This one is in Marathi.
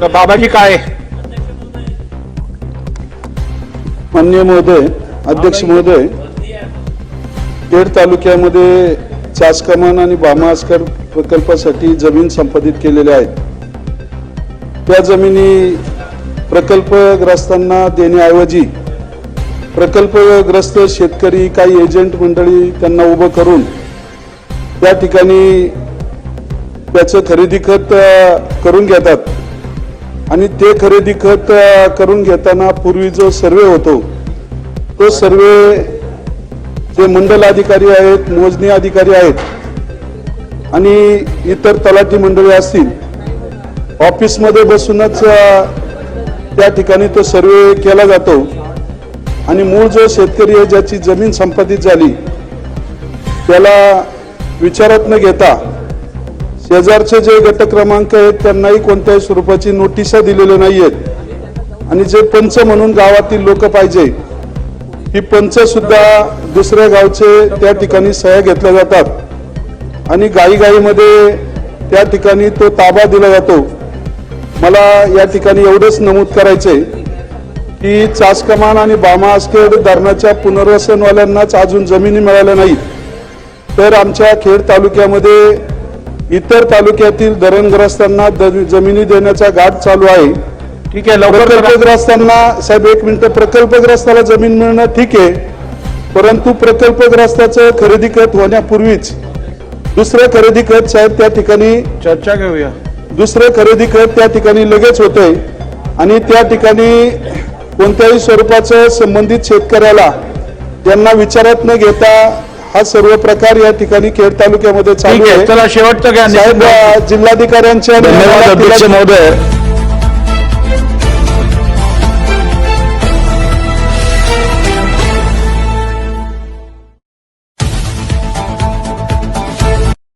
तर बाबाजी काय? मान्य महोदय अध्यक्ष महोदय खेड तालुक्यामध्ये चास कमान आणि भामास्कर प्रकल्पासाठी जमीन संपादित केलेल्या आहेत. त्या जमिनी प्रकल्पग्रस्तांना देण्याऐवजी प्रकल्पग्रस्त शेतकरी काही एजंट मंडळी त्यांना उभं करून त्या ठिकाणी त्याचं खरेदी खत करून घेतात. आणि ते खरेदी खत करून घेताना पूर्वी जो सर्वे होतो तो सर्वे जे मंडल अधिकारी आहेत मोजणी अधिकारी आहेत आणि इतर तलाठी मंडळी असतील ऑफिसमध्ये बसूनच त्या ठिकाणी तो सर्वे केला जातो. आणि मूळ जो शेतकरी आहे ज्याची जमीन संपादित झाली त्याला विचारात न घेता शेजारचे जे गट क्रमांक आहेत त्यांनाही कोणत्याही स्वरूपाची नोटिसा दिलेल्या नाही आहेत आणि जे पंच म्हणून गावातील लोक पाहिजे ही पंच सुद्धा दुसऱ्या गावचे त्या ठिकाणी सह्या घेतल्या जातात. आणि गाईगाईमध्ये त्या ठिकाणी तो ताबा दिला जातो. मला या ठिकाणी एवढंच नमूद करायचंय की चासकमान आणि बामा आसखेड धरणाच्या पुनर्वसनवाल्यांनाच अजून जमिनी मिळाल्या नाहीत. तर आमच्या खेड तालुक्यामध्ये इतर तालुक्यातील धरणग्रस्तांना जमिनी देण्याचा घाट चालू आहे. ठीक आहे. प्रकल्पग्रस्तांना साहेब एक मिनिट. प्रकल्पग्रस्ताला जमीन मिळणं ठीक आहे परंतु प्रकल्पग्रस्ताचं खरेदी खत होण्यापूर्वीच दुसरं खरेदी खत साहेब त्या ठिकाणी चर्चा घेऊया दुसरं खरेदी खत त्या ठिकाणी लगेच होतंय आणि त्या ठिकाणी कोणत्याही स्वरूपाचं संबंधित शेतकऱ्याला त्यांना विचारात न घेता हा सर्व प्रकार या ठिकाणी खेड तालुक्यामध्ये चालू आहे चला शेवटचं जिल्हाधिकाऱ्यांच्या महोदय.